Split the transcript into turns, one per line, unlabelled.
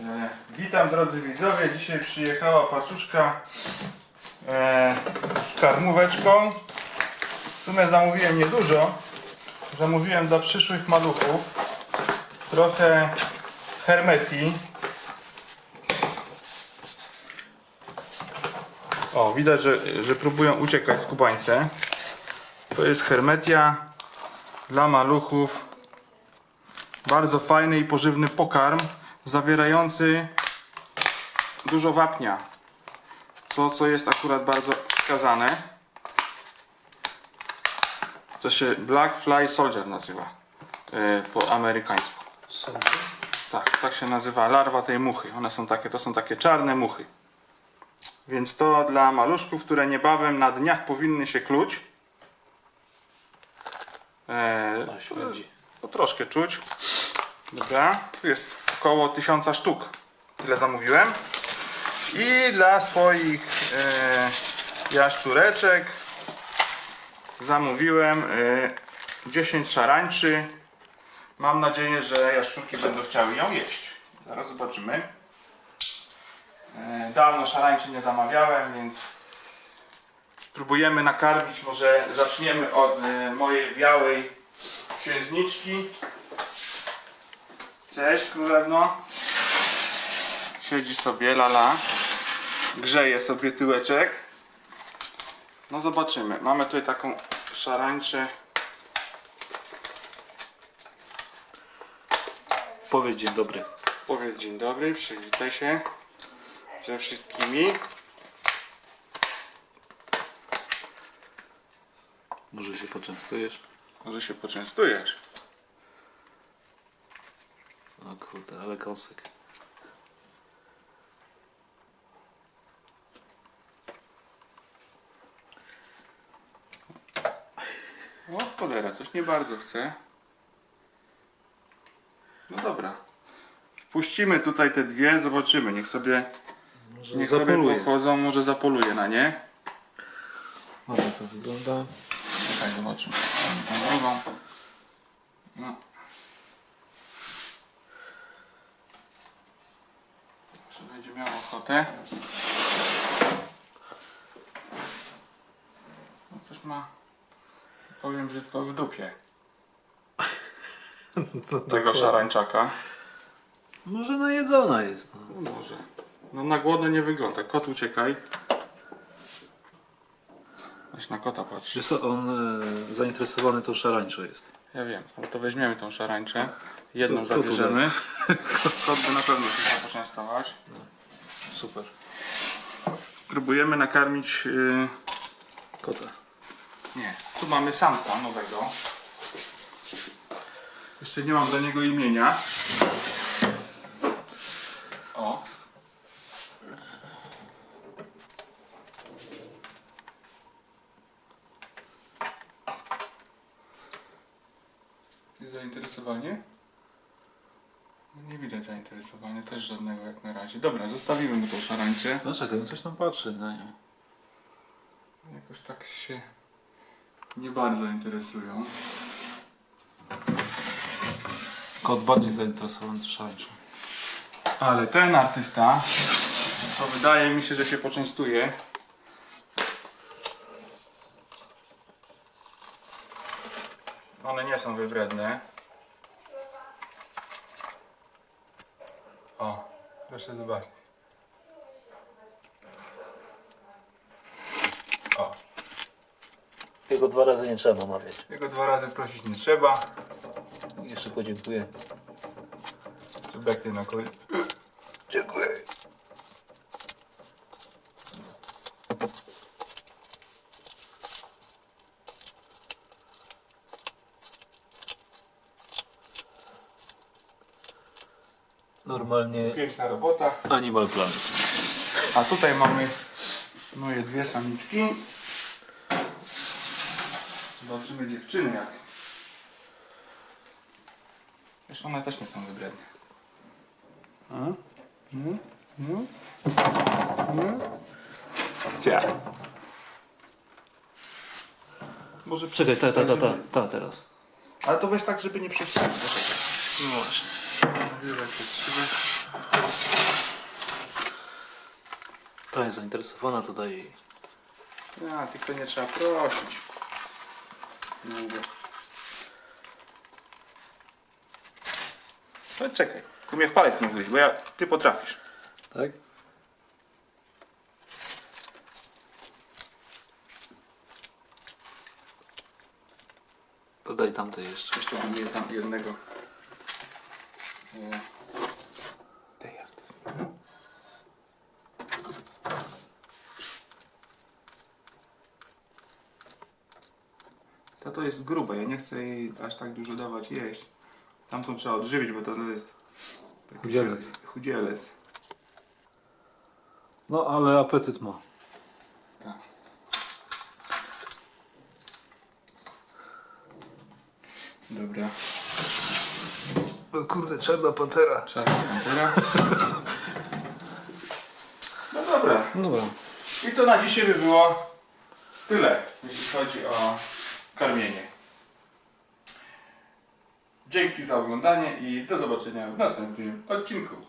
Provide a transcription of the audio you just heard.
E, witam drodzy widzowie. Dzisiaj przyjechała paczuszka e, z karmóweczką. W sumie zamówiłem niedużo. Zamówiłem dla przyszłych maluchów trochę hermeti. O, widać, że, że próbują uciekać skubańce. To jest hermetia dla maluchów. Bardzo fajny i pożywny pokarm zawierający dużo wapnia. Co, co jest akurat bardzo wskazane. To się Black Fly Soldier nazywa e, po amerykańsku. Tak, tak się nazywa larwa tej muchy. One są takie, to są takie czarne muchy. Więc to dla maluszków, które niebawem na dniach powinny się kluć. E,
śmierdzi.
to troszkę czuć. Dobra, tu jest około 1000 sztuk. Tyle zamówiłem. I dla swoich e, jaszczureczek zamówiłem e, 10 szarańczy. Mam nadzieję, że jaszczurki będą chciały ją jeść. Zaraz zobaczymy. E, dawno szarańczy nie zamawiałem, więc spróbujemy nakarmić. Może zaczniemy od mojej białej księżniczki. Cześć królewno. Siedzi sobie, lala. Grzeje sobie tyłeczek. No zobaczymy. Mamy tutaj taką szarańczę.
Powiedz dzień dobry.
Powiedz dzień dobry, przywitaj się ze wszystkimi.
Może się poczęstujesz?
Może się poczęstujesz.
O kurde, ale kąsek.
O cholera, coś nie bardzo chce. No dobra. Wpuścimy tutaj te dwie, zobaczymy. Niech sobie,
Może
niech sobie pochodzą, może zapoluje na nie.
Może to wygląda.
Czekaj, zobaczymy. Tą drugą. No. Miał ochotę? No coś ma, powiem brzydko, w dupie. Tego szarańczaka.
Może najedzona jest. No.
No może. No na głodno nie wygląda. Kot uciekaj. Weź na kota patrz.
Co, on e, zainteresowany tą szarańczą jest?
Ja wiem, ale to weźmiemy tą szarańczę. Jedną zabierzemy. Kot by na pewno się chciał poczęstować.
Super.
Spróbujemy nakarmić... Yy...
Kota.
Nie, tu mamy samca nowego. Jeszcze nie mam do niego imienia. O. Zainteresowanie? No Nie widać zainteresowania, też żadnego jak na razie. Dobra, zostawimy mu tą szarańczę.
No czekaj, on coś tam patrzy na nią.
Jakoś tak się nie bardzo interesują.
Kot bardziej zainteresowany szarańczą.
Ale ten artysta, to wydaje mi się, że się poczęstuje. One nie są wybredne. O, proszę zobaczyć. O,
Jego dwa razy nie trzeba namawiać.
jego dwa razy prosić nie trzeba.
Jeszcze podziękuję.
Czubek na koniec.
Normalnie
Piękna robota.
Animal Planet.
A tutaj mamy moje dwie samiczki. Zobaczymy dziewczyny jak. Wiesz, one też nie są wybredne. A? No? No? No? Cia. Może
Czekaj, ta, ta, ta, ta, ta teraz.
Ale to weź tak, żeby nie przesunąć.
No właśnie. Kto jest zainteresowany tutaj
Ja, tylko nie trzeba prosić. Długo. No czekaj, tylko mnie w palec nie bo ja, ty potrafisz.
Tak? Dodaj tamte jeszcze.
Jeszcze tam jednego. To jest grube, ja nie chcę jej aż tak dużo dawać jeść. Tamtą trzeba odżywić, bo to, to jest... taki
Chudzielec.
Chudzielec.
No ale apetyt ma.
Tak. Dobra.
No kurde, trzeba pantera.
Trzeba pantera. No dobra.
Dobra.
I to na dzisiaj by było tyle, jeśli chodzi o karmienie. Dzięki za oglądanie i do zobaczenia w następnym odcinku.